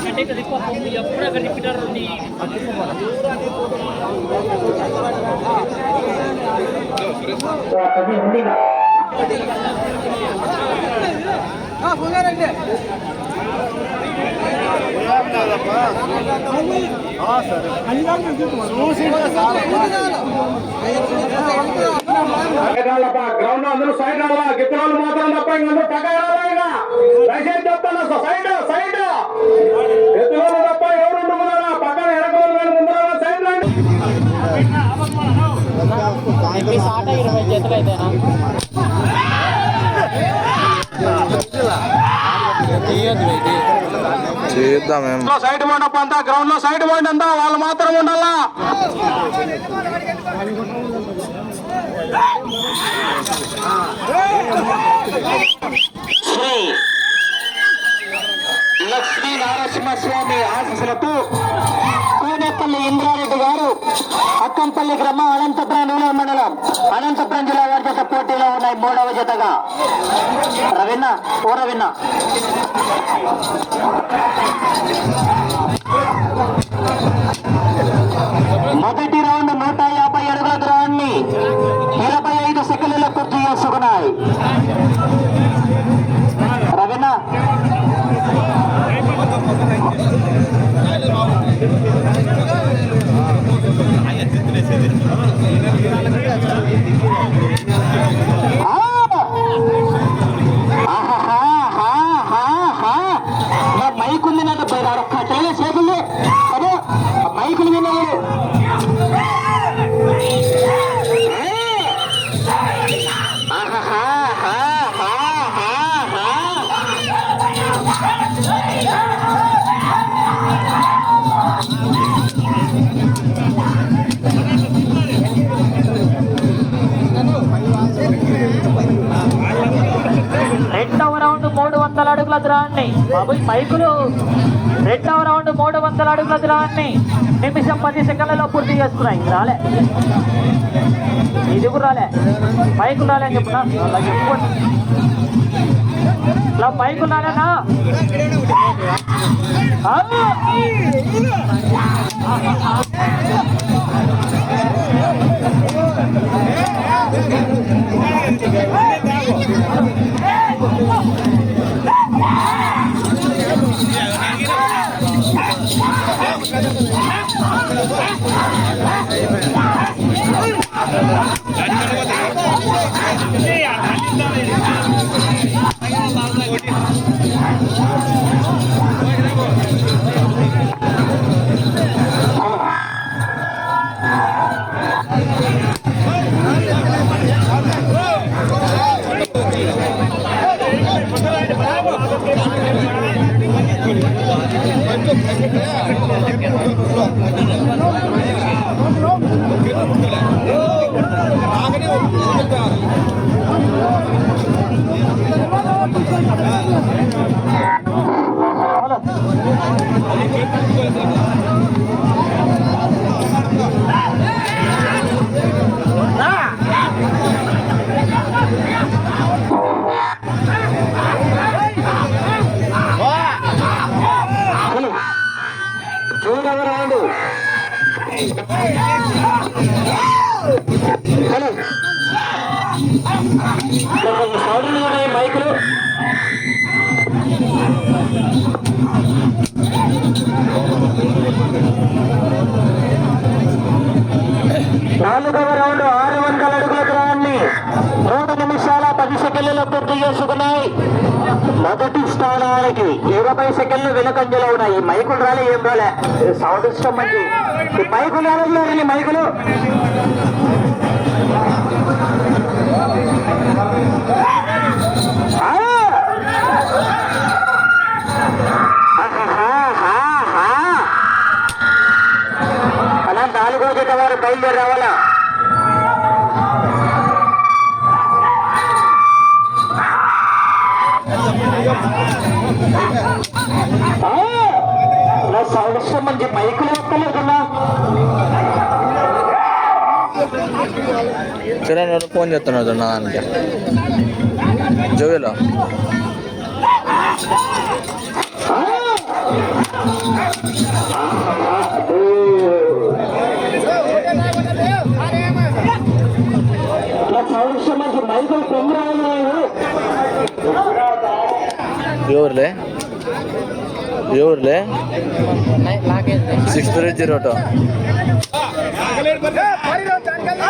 అంటే కదా ఎప్పుడు అక్కడ రిపీటర్ ఉంది గ్రౌండ్ అందరూ సైడ్ రావాలా గిత్తనాలు మాత్రం తప్ప ఇంకందరూ పక్క రావాలా దయచేసి చెప్తాను సైడ్ సైడ్. ఎత్తులోను తప్ప ఎవరు ఉంటున్నారా పక్కన ఎడకోలు కానీ ముందర సైడ్ రండి. ఆట ఇరవై జతలు అయితేనా చేద్దామేం సైడ్ మండపం అంతా గ్రౌండ్లో సైడ్ అంతా వాళ్ళు మాత్రం ఉండాలా? శ్రీ లక్ష్మీ నారసింహస్వామి ఆశీస్సులతో కోనేపల్లి ఇంద్రారెడ్డి గారు అక్కంపల్లి గ్రామం అనంతపురం రూరల్ మండలం అనంతపురం జిల్లా వారి జత పోటీలో ఉన్నాయి. మూడవ జతగా. రవిన్న ఓ రవిన్న మొదటి అడుగుల దూరాన్ని. బాబు మైకులు రెండవ రౌండ్ మూడు వందల అడుగుల దూరాన్ని నిమిషం పది సెకండ్లలో పూర్తి చేసుకున్నాయి. రాలే. ఇది కూడా రాలే. మైకులు రాలే అని చెప్పిన? అలా చెప్పుకోండి. ఇలా మైకులు రాలేనా ఆ! మూడవ Gracias. నాలుగవ రౌండ్ ఆరు వందల అడుగుల గ్రహాన్ని మూడు నిమిషాల పది సెకండ్లలో పూర్తి చేసుకున్నాయి. మొదటి స్థానానికి ఇరవై సెకండ్లు వెనుకంజలో ఉన్నాయి. మైకులు రాలే ఏం రాలే. సౌండ్ సిస్టమ్ మంచి. మైకులు రాలేదు మైకులు? ఆ! వారు బయలుదేరి రావాలా నా సంవత్సరం మంచి కిరణ్ వాడు ఫోన్ చేస్తున్నాడు నా దానికి జోవిలో నా సంవత్సరం మంచి మైకులు పొంగురాలు ఎవరులే ఎవరులే సిక్స్ త్రీ జీరో టూ మైకులు దగ్గర ఒకసారి పొంగురాలు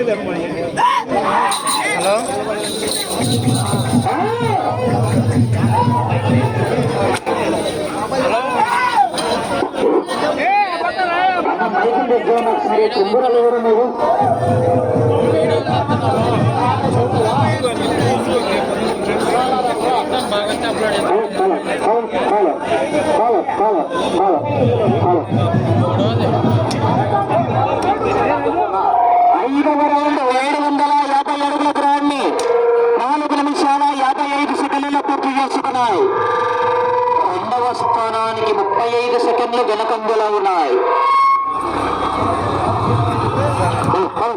ఎవరు నువ్వు hello hello hello hello hello hello ఐదవ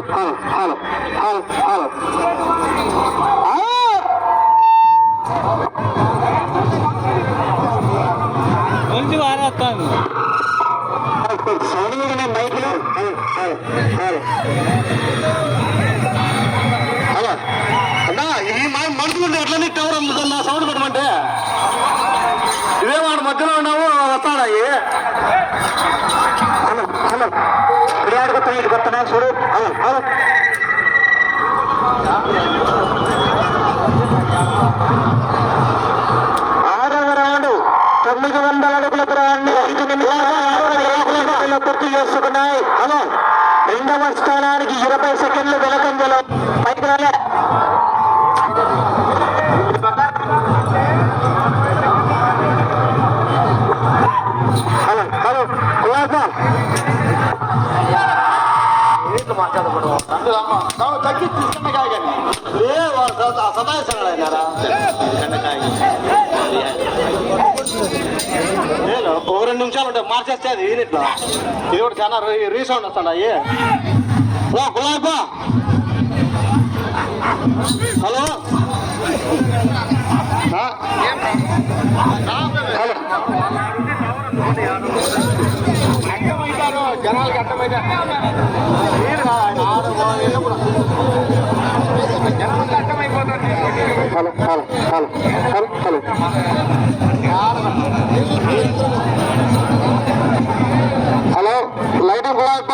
hello hello hello hello hello ఆ! సౌండ్ మీద నేను మైకులు హలో హలో హలో హలో అన్నా ఇది మా మనుషులు ఎట్లని టవర్ అమ్ముతున్నా సౌండ్ పెట్టమంటే ఇదే వాడు మధ్యలో ఉన్నావు వస్తాడా ఇవి? హలో హలో ఇప్పుడు ఆడికి చూడు హలో ఆరవ రౌండ్. తొమ్మిది వందల అడుగుల దూరాన్ని ఐదు నిమిషాలు పూర్తి చేసుకున్నాయి. హలో రెండవ స్థానానికి ఇరవై సెకండ్లు వెలకంజలో పైకి రాలే. తగ్గి చిన్నకాయ కానీ లే వాడు సదాయిస్తున్నాడు నేను ఓ రెండు నిమిషాలు ఉంటే మార్చేస్తే అది యూనిట్లో ఇది కూడా చాలా రీసౌండ్ వస్తాడు అయ్యి ఓ హలో హలో ఆ? హలో జనాలకి అర్థమైతే hello hello hello hello hello hello lighting Kullayappa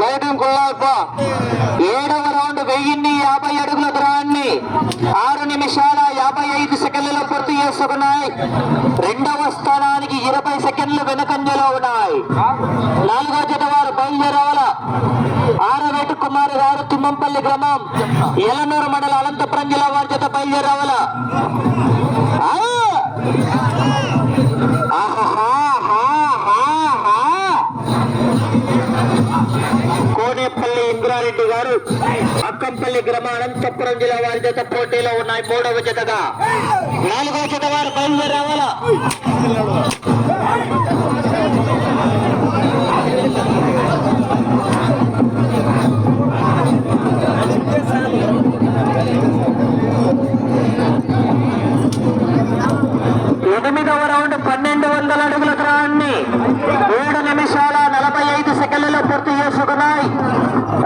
lighting Kullayappa ఏడవ రౌండ్ వెయ్యిన్ని యాభై అడుగుల దూరాన్ని ఆరు నిమిషాల యాభై ఐదు సెకండ్లలో పూర్తి చేసుకున్నాయి రెండవ స్థానానికి ఇరవై సెకండ్లు వెనకంజలో ఉన్నాయి. నాలుగో జత వారు బయలుదేరవల ఆరవేటు కుమార్ గారు తుమ్మంపల్లి గ్రామం. ఎలనూరు మండల అనంతపురం జిల్లా వారి జత బయలుదేరవల. సుబ్బారెడ్డి గారు అక్కంపల్లి గ్రామ అనంతపురం జిల్లా వారి జత పోటీలో ఉన్నాయి. మూడవ జతగా. నాలుగవ జత వారు బయలుదేరావాలా? ఎనిమిదవ రౌండ్ పన్నెండు వందల అడుగుల దూరాన్ని ఏడు నిమిషాల నలభై ఐదు సెకండ్లలో పూర్తి చేసుకున్నాయి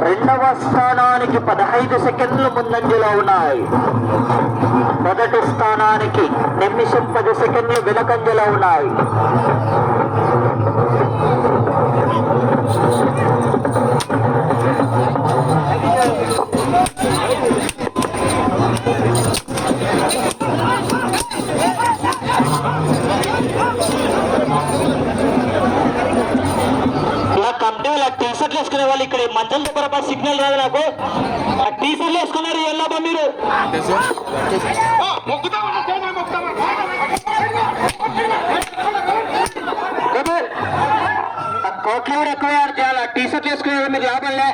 రెండవ స్థానానికి పదహైదు సెకండ్లు ముందంజలో ఉన్నాయి. మొదటి స్థానానికి నిమిషం పది సెకండ్లు వెనకంజలో ఉన్నాయి. మంచం దగ్గర సిగ్నల్ రాదు నాకు. ఆ టీ షర్ట్లు వేసుకున్నారు ఎల్లబ్బా మీరు. కోట్లు కూడా ఎక్కువ ఆడు చేయాలి టీ షర్ట్లు వేసుకునే మీరు లాభంలే.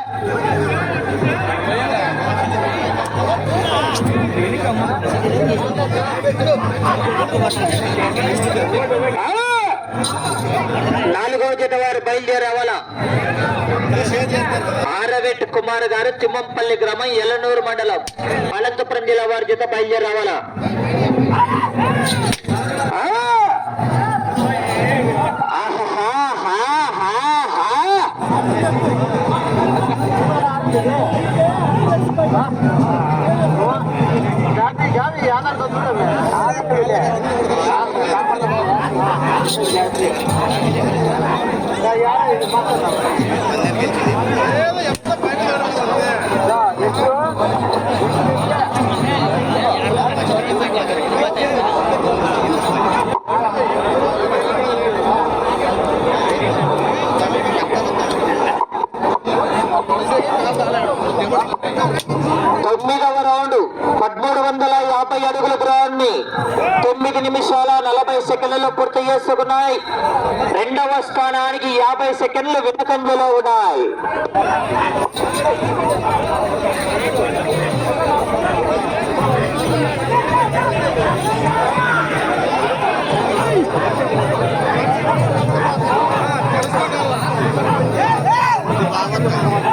ఆ! నాలుగవ జత వారు బయలుదేరావాలా ఆరవెట్ కుమార్ గారు తిమ్మంపల్లి గ్రామం ఎల్లనూరు మండలం అనంతపురం జిల్లా వారి జత బయలుదేరావాలా ఆ! తొమ్మిదవ రౌండ్ పదమూడు వందల యాభై అడుగుల దూరాన్ని తొమ్మిది నిమిషాల నలభై సెకండ్లలో పూర్తి చేసుకున్నాయి రెండవ స్థానానికి యాభై సెకండ్లు వెనుకంజలో ఉన్నాయి ఆహాహాహాహా.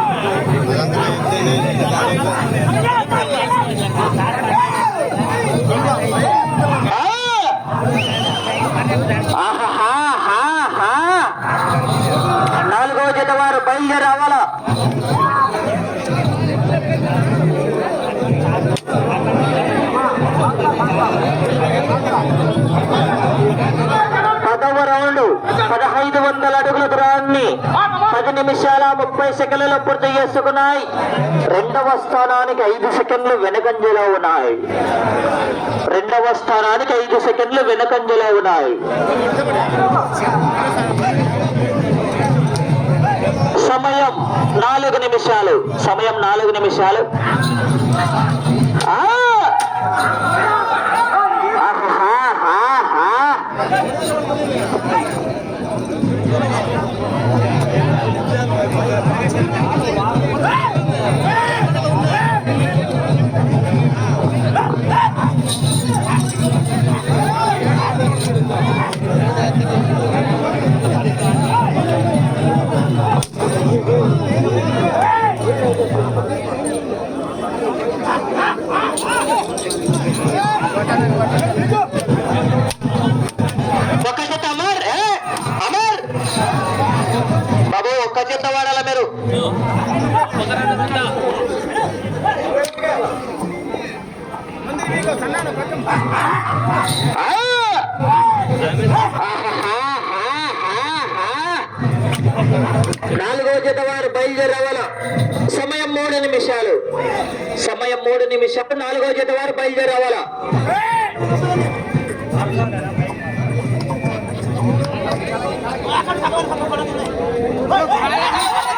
వందల దూరాన్ని పది నిమిషాల ముప్పై సెకండ్లలో పూర్తి చేసుకున్నాయి. రెండవ స్థానానికి ఐదు సెకండ్లు వెనకంజలో ఉన్నాయి. రెండవ స్థానానికి ఐదు సెకండ్లు వెనకంజలో ఉన్నాయి. సమయం నాలుగు నిమిషాలు. సమయం నాలుగు నిమిషాలు. వారు సమయం మూడు నిమిషాలు. సమయం మూడు నిమిషాలు నాలుగో జత వారు బయలుదేరవాలా నాలుగో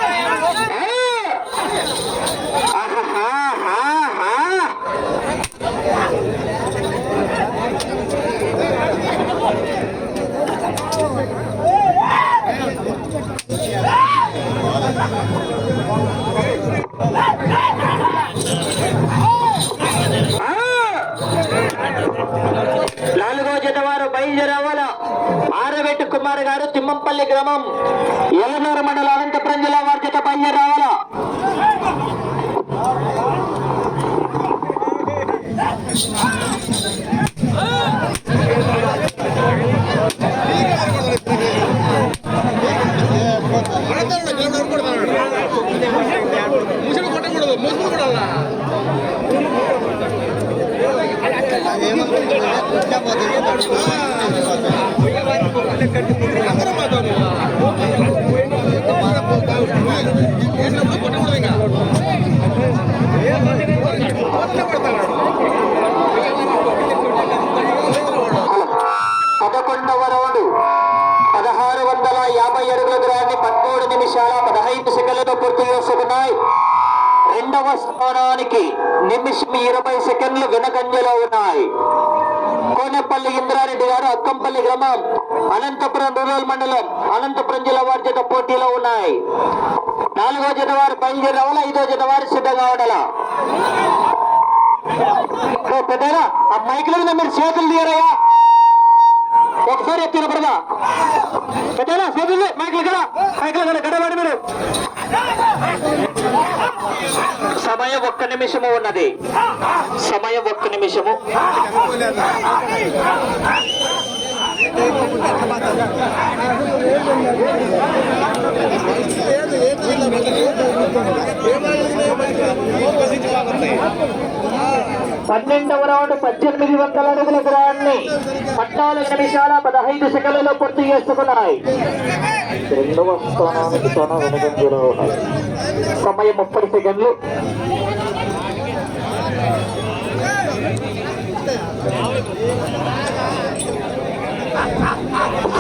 గారు తిమ్మంపల్లి గ్రామం ఎల్లనూరు మండలం అనంతపురం జిల్లా వారి జత బయలుదేరవాలా ముసుగు కొట్టకూడదు పదకొండవ రౌండ్. పదహారు వందల యాభై అడుగుల దూరాన్ని పదమూడు నిమిషాల పదహైదు సెకండ్లతో పూర్తి చేసుకున్నాయి. రెండవ స్థానానికి నిమిషం ఇరవై సెకండ్లు వెనకంజలో ఉన్నాయి. కోనేపల్లి ఇంద్రారెడ్డి గారు అక్కంపల్లి గ్రామం అనంతపురం రూరల్ మండలం అనంతపురం జిల్లా వారి జత పోటీలో ఉన్నాయి. నాలుగో జత వారు బయలుదేరి రావాలా? ఐదో జత వారు సిద్ధంగా ఉండాలా? ఓ పెద్దరా ఆ మైకుల మీద మీరు చేతులు తీయరయ్యా. ఒకసారి ఎత్తిన పడదా పెద్దరా చేతులు మైకులు కదా మైకులు కదా గడవాడి మీరు. సమయం ఒక్క నిమిషము ఉన్నది. సమయం ఒక్క నిమిషము. పన్నెండవ రౌండ్ పద్దెనిమిది వందల అడుగుల గ్రాన్ని పద్నాలుగు నిమిషాల పదహైదు సెకండ్లలో పూర్తి చేసుకున్నాయి. రెండవ స్థానానికి చాలా వెనుకంజలో ఉన్నాయి సమయం ముప్పై సెకండ్లు.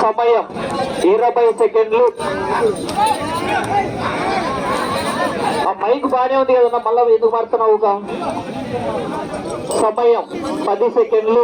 సమయం ఇరవై సెకండ్లు. ఆ మైక్ బాగానే ఉంది కదన్నా మళ్ళా ఎందుకు మారుతున్నావు సమయం పది సెకండ్లు.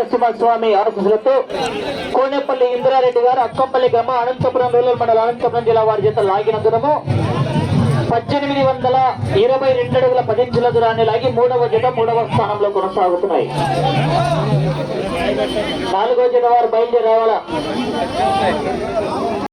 నారసింహస్వామి ఆశీస్సులతో కోనేపల్లి ఇందిరారెడ్డి గారు అక్కంపల్లి గ్రామ అనంతపురం రూరల్ మండలం అనంతపురం జిల్లా వారి చేత లాగిన పద్దెనిమిది వందల ఇరవై రెండు అడుగుల పదించుల దూరాన్ని లాగి మూడవ జత మూడవ స్థానంలో కొనసాగుతున్నాయి. నాలుగో జత వారు బయలుదేరి రావాలా?